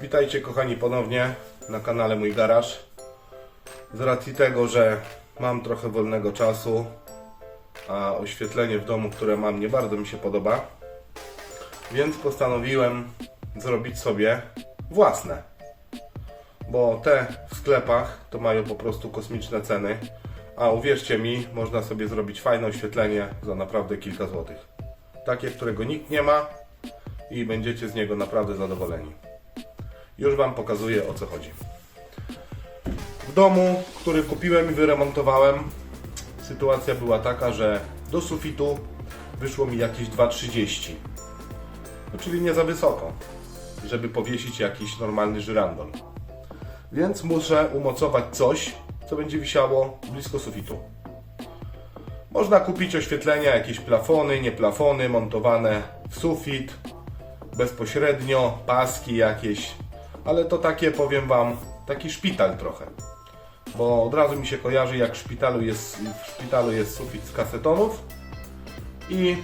Witajcie kochani ponownie na kanale Mój Garaż. Z racji tego, że mam trochę wolnego czasu, a oświetlenie w domu, które mam, nie bardzo mi się podoba, więc postanowiłem zrobić sobie własne. Bo te w sklepach to mają po prostu kosmiczne ceny, a uwierzcie mi, można sobie zrobić fajne oświetlenie za naprawdę kilka złotych. Takie, którego nikt nie ma i będziecie z niego naprawdę zadowoleni. Już Wam pokazuję o co chodzi. W domu, który kupiłem i wyremontowałem, sytuacja była taka, że do sufitu wyszło mi jakieś 2,30. No, czyli nie za wysoko, żeby powiesić jakiś normalny żyrandol. Więc muszę umocować coś, co będzie wisiało blisko sufitu. Można kupić oświetlenia, jakieś plafony, nie plafony, montowane w sufit, bezpośrednio, paski jakieś, ale to takie, powiem Wam, taki szpital trochę. Bo od razu mi się kojarzy, jak w szpitalu jest, w szpitalu jest sufit z kasetonów i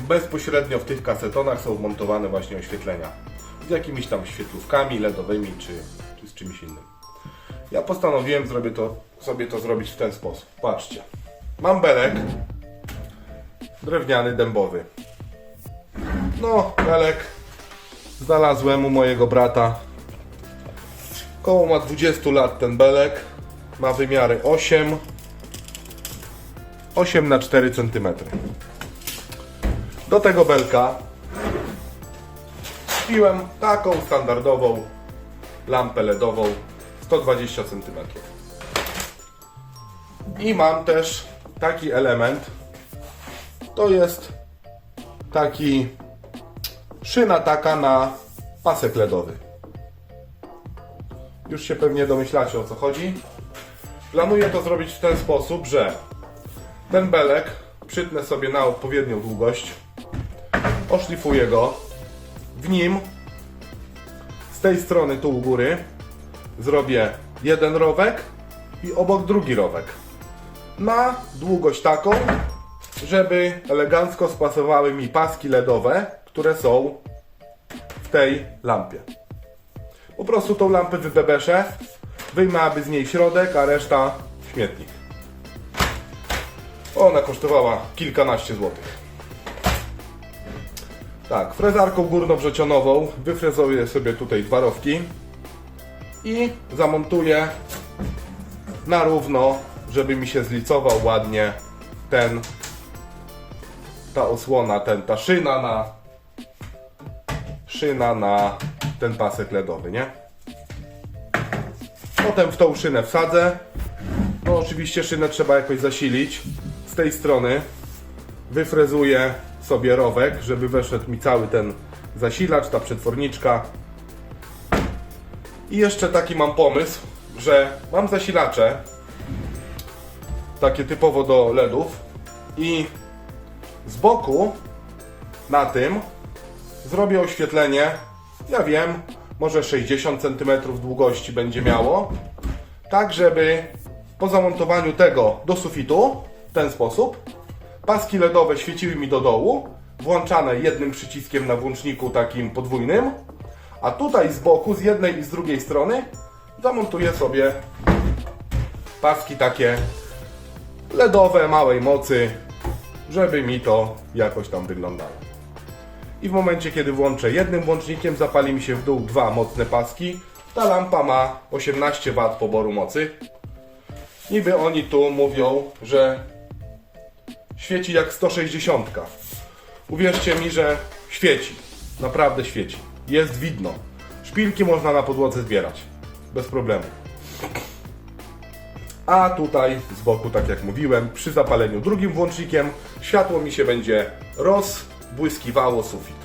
bezpośrednio w tych kasetonach są wmontowane właśnie oświetlenia. Z jakimiś tam świetlówkami LEDowymi czy, czy z czymś innym. Ja postanowiłem zrobię to, sobie to zrobić w ten sposób. Patrzcie. Mam belek drewniany, dębowy. No, belek znalazłem u mojego brata. Koło ma 20 lat ten belek. Ma wymiary 8 8 na 4 cm. Do tego belka wpiłem taką standardową lampę LEDową 120 cm. I mam też taki element. To jest taki szyna taka na pasek LEDowy. Już się pewnie domyślacie o co chodzi. Planuję to zrobić w ten sposób, że ten belek przytnę sobie na odpowiednią długość, oszlifuję go, w nim z tej strony tu u góry zrobię jeden rowek i obok drugi rowek. Na długość taką, żeby elegancko spasowały mi paski LEDowe, które są w tej lampie. Po prostu tą lampę wybebeszę, wyjmę aby z niej środek, a reszta śmietnik. Ona kosztowała kilkanaście złotych. Tak, frezarką górnowrzecionową wyfrezuję sobie tutaj dwa rowki i zamontuję na równo, żeby mi się zlicował ładnie ten ta osłona, ten, ta szyna na szyna na ten pasek LEDowy, nie? Potem w tą szynę wsadzę. No oczywiście szynę trzeba jakoś zasilić. Z tej strony wyfrezuję sobie rowek, żeby weszedł mi cały ten zasilacz, ta przetworniczka. I jeszcze taki mam pomysł, że mam zasilacze takie typowo do LEDów i z boku na tym zrobię oświetlenie. Ja wiem, może 60 cm długości będzie miało. Tak, żeby po zamontowaniu tego do sufitu w ten sposób paski LEDowe świeciły mi do dołu, włączane jednym przyciskiem na włączniku takim podwójnym, a tutaj z boku, z jednej i z drugiej strony zamontuję sobie paski takie LEDowe małej mocy, żeby mi to jakoś tam wyglądało. I w momencie, kiedy włączę jednym włącznikiem, zapali mi się w dół dwa mocne paski. Ta lampa ma 18 W poboru mocy. Niby oni tu mówią, że świeci jak 160. Uwierzcie mi, że świeci. Naprawdę świeci. Jest widno. Szpilki można na podłodze zbierać. Bez problemu. A tutaj z boku, tak jak mówiłem, przy zapaleniu drugim włącznikiem światło mi się będzie rozbłyskiwało sufit.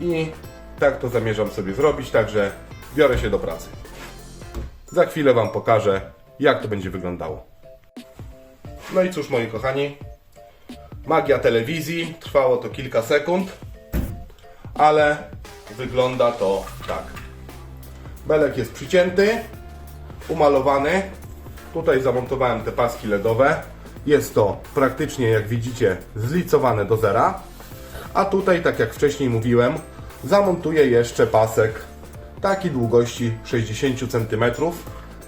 I tak to zamierzam sobie zrobić, także biorę się do pracy. Za chwilę Wam pokażę, jak to będzie wyglądało. No i cóż, moi kochani, magia telewizji, trwało to kilka sekund, ale wygląda to tak. Belek jest przycięty, umalowany. Tutaj zamontowałem te paski LEDowe. Jest to praktycznie, jak widzicie, zlicowane do zera. A tutaj, tak jak wcześniej mówiłem, zamontuję jeszcze pasek takiej długości 60 cm.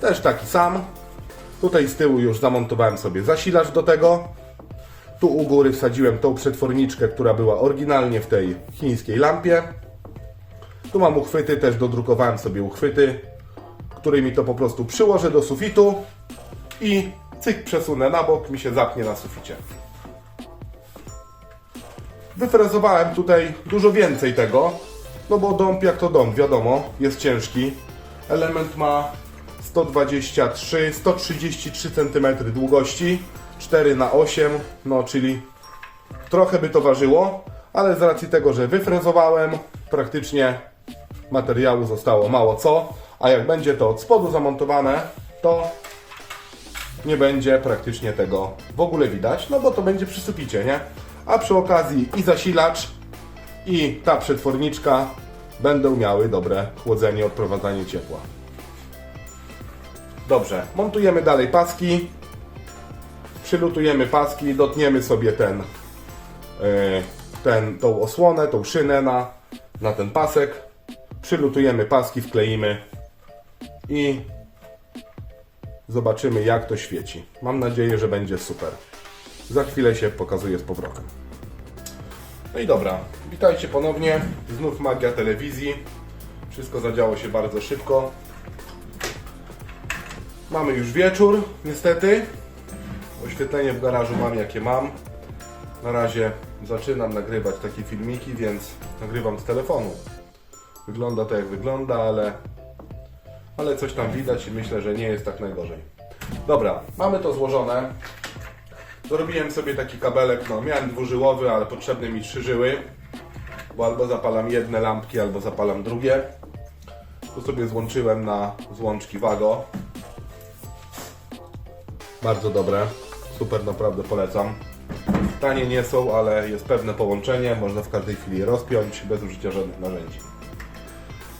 Też taki sam. Tutaj z tyłu już zamontowałem sobie zasilacz do tego. Tu u góry wsadziłem tą przetworniczkę, która była oryginalnie w tej chińskiej lampie. Tu mam uchwyty, też dodrukowałem sobie uchwyty, którymi to po prostu przyłożę do sufitu i cyk przesunę na bok, mi się zapnie na suficie. Wyfrezowałem tutaj dużo więcej tego, no bo dąb jak to dąb, wiadomo, jest ciężki. Element ma 123, 133 cm długości, 4 na 8, no czyli trochę by to ważyło, ale z racji tego, że wyfrezowałem, praktycznie materiału zostało mało co, a jak będzie to od spodu zamontowane, to nie będzie praktycznie tego w ogóle widać, no bo to będzie przy suficie, nie? A przy okazji i zasilacz, i ta przetworniczka będą miały dobre chłodzenie, odprowadzanie ciepła. Dobrze, montujemy dalej paski. Przylutujemy paski, dotniemy sobie ten, yy, ten, tą osłonę, tą szynę na, na ten pasek. Przylutujemy paski, wkleimy i zobaczymy jak to świeci. Mam nadzieję, że będzie super. Za chwilę się pokazuję z powrotem. No i dobra, witajcie ponownie. Znów magia telewizji. Wszystko zadziało się bardzo szybko. Mamy już wieczór, niestety. Oświetlenie w garażu mam jakie mam. Na razie zaczynam nagrywać takie filmiki, więc nagrywam z telefonu. Wygląda to jak wygląda, ale, ale coś tam widać i myślę, że nie jest tak najgorzej. Dobra, mamy to złożone. Zrobiłem sobie taki kabelek, no miałem dwużyłowy, ale potrzebne mi trzy żyły, bo albo zapalam jedne lampki, albo zapalam drugie. Tu sobie złączyłem na złączki Wago. Bardzo dobre, super naprawdę polecam. Tanie nie są, ale jest pewne połączenie, można w każdej chwili je rozpiąć bez użycia żadnych narzędzi.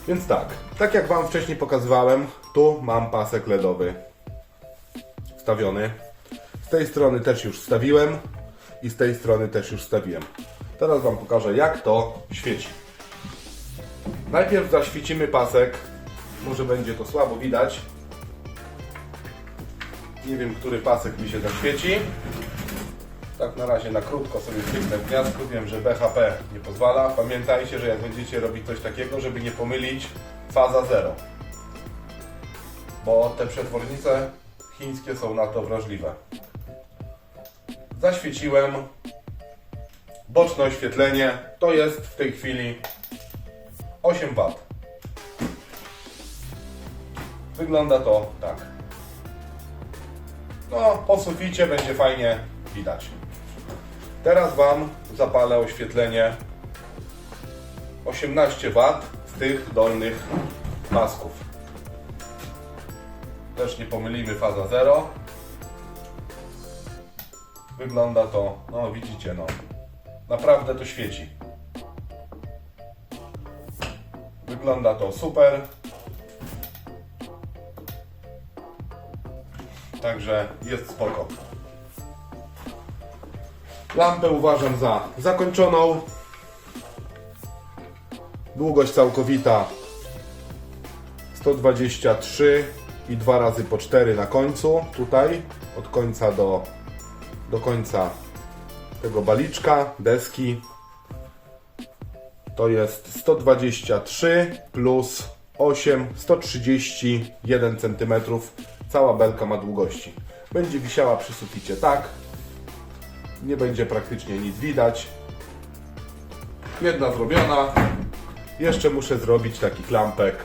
Więc tak, tak jak Wam wcześniej pokazywałem, tu mam pasek LEDowy wstawiony. Z tej strony też już wstawiłem i z tej strony też już wstawiłem. Teraz Wam pokażę jak to świeci. Najpierw zaświecimy pasek. Może będzie to słabo widać. Nie wiem, który pasek mi się zaświeci. Tak na razie na krótko sobie świecę w gniazdku. Wiem, że BHP nie pozwala. Pamiętajcie, że jak będziecie robić coś takiego, żeby nie pomylić faza 0. Bo te przetwornice chińskie są na to wrażliwe. Zaświeciłem. Boczne oświetlenie to jest w tej chwili 8 W. Wygląda to tak. No, po suficie będzie fajnie widać. Teraz Wam zapalę oświetlenie 18 W z tych dolnych pasków. Też nie pomylimy faza 0. Wygląda to, no widzicie, no. Naprawdę to świeci. Wygląda to super. Także jest spoko. Lampę uważam za zakończoną. Długość całkowita 123 i 2 razy po 4 na końcu. Tutaj od końca do, do końca tego baliczka, deski. To jest 123 plus 8, 131 cm. Cała belka ma długości. Będzie wisiała przy suficie tak. Nie będzie praktycznie nic widać. Jedna zrobiona. Jeszcze muszę zrobić taki klampek.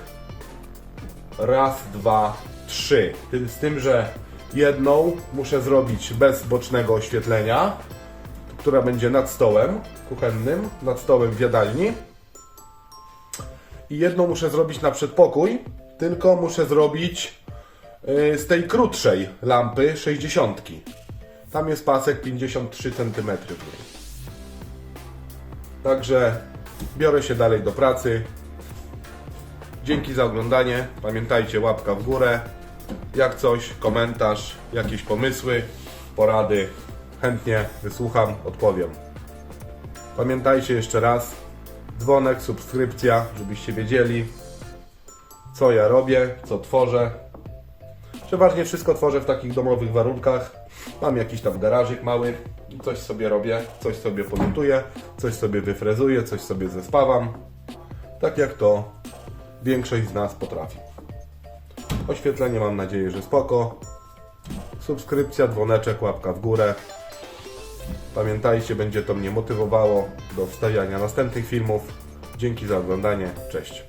Raz, dwa, trzy. Z tym, że jedną muszę zrobić bez bocznego oświetlenia, która będzie nad stołem kuchennym, nad stołem w jadalni. I jedną muszę zrobić na przedpokój, tylko muszę zrobić yy, z tej krótszej lampy 60. Tam jest pasek 53 cm. Także biorę się dalej do pracy. Dzięki za oglądanie. Pamiętajcie, łapka w górę. Jak coś, komentarz, jakieś pomysły, porady. Chętnie wysłucham, odpowiem. Pamiętajcie jeszcze raz, dzwonek, subskrypcja, żebyście wiedzieli, co ja robię, co tworzę. Przeważnie wszystko tworzę w takich domowych warunkach. Mam jakiś tam garażyk mały, coś sobie robię, coś sobie pomontuję, coś sobie wyfrezuję, coś sobie zespawam. Tak jak to większość z nas potrafi. Oświetlenie mam nadzieję, że spoko. Subskrypcja, dzwoneczek, łapka w górę. Pamiętajcie, będzie to mnie motywowało do wstawiania następnych filmów. Dzięki za oglądanie. Cześć.